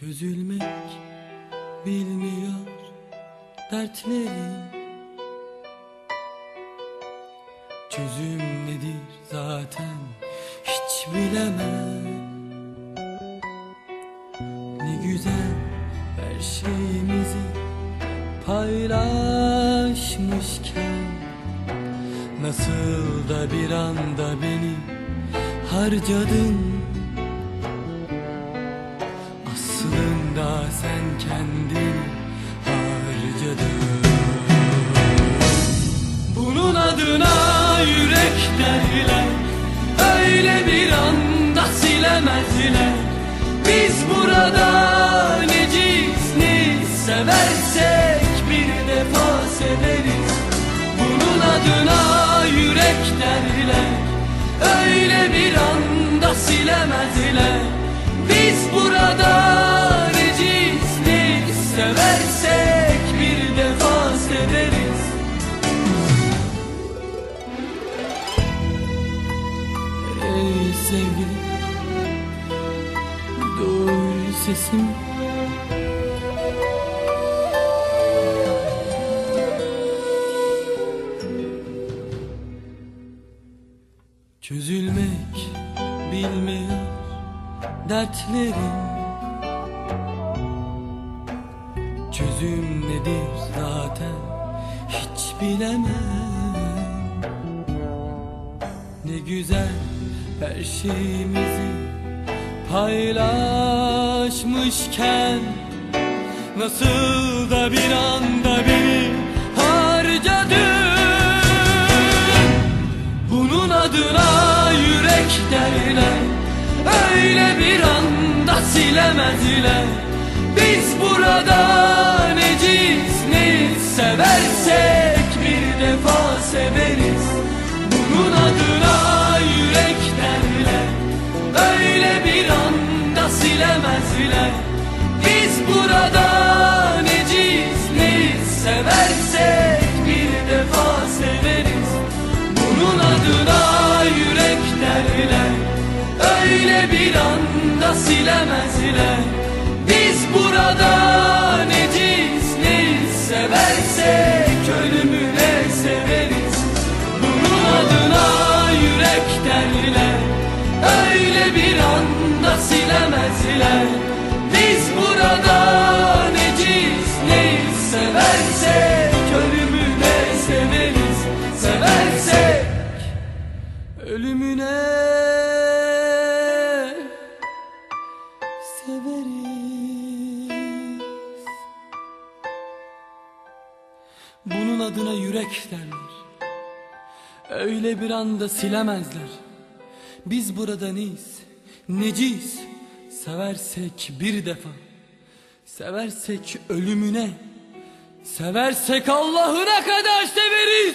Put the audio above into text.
Çözülmek bilmiyor dertlerin Çözüm nedir zaten hiç bilemem. Ne güzel her şeyimizi paylaşmışken Nasıl da bir anda beni harcadın. Aslında sen kendini harcadın. Bunun adına yürek derler Öyle bir anda silemezler. Biz burada neciz ne seversek bir defa severiz. Bunun adına yürek derler Öyle bir anda silemezler. Biz burada Ey sevgili Duy sesimi Çözülmek bilmiyor dertlerim. Çözüm nedir zaten hiç bilemem. Ne güzel her şeyimizi paylaşmışken Nasıl da bir anda beni harcadın? Bunun adına yürek derler Öyle bir anda silemezler. Biz burada neciz ne seversek bir defa severiz. Bunun adına silemezler Biz burada neciz ne seversek bir defa severiz. Bunun adına yürek derler Öyle bir anda silemezler. Biz burada neciz ne seversek anda silemezler Biz burada neciz ne seversek Ölümüne severiz? Seversek Ölümüne severiz? Bunun adına yürek derler. Öyle bir anda silemezler. Biz burada neyiz, neciz Seversek bir defa Seversek ölümüne Seversek Allah'ına kadar severiz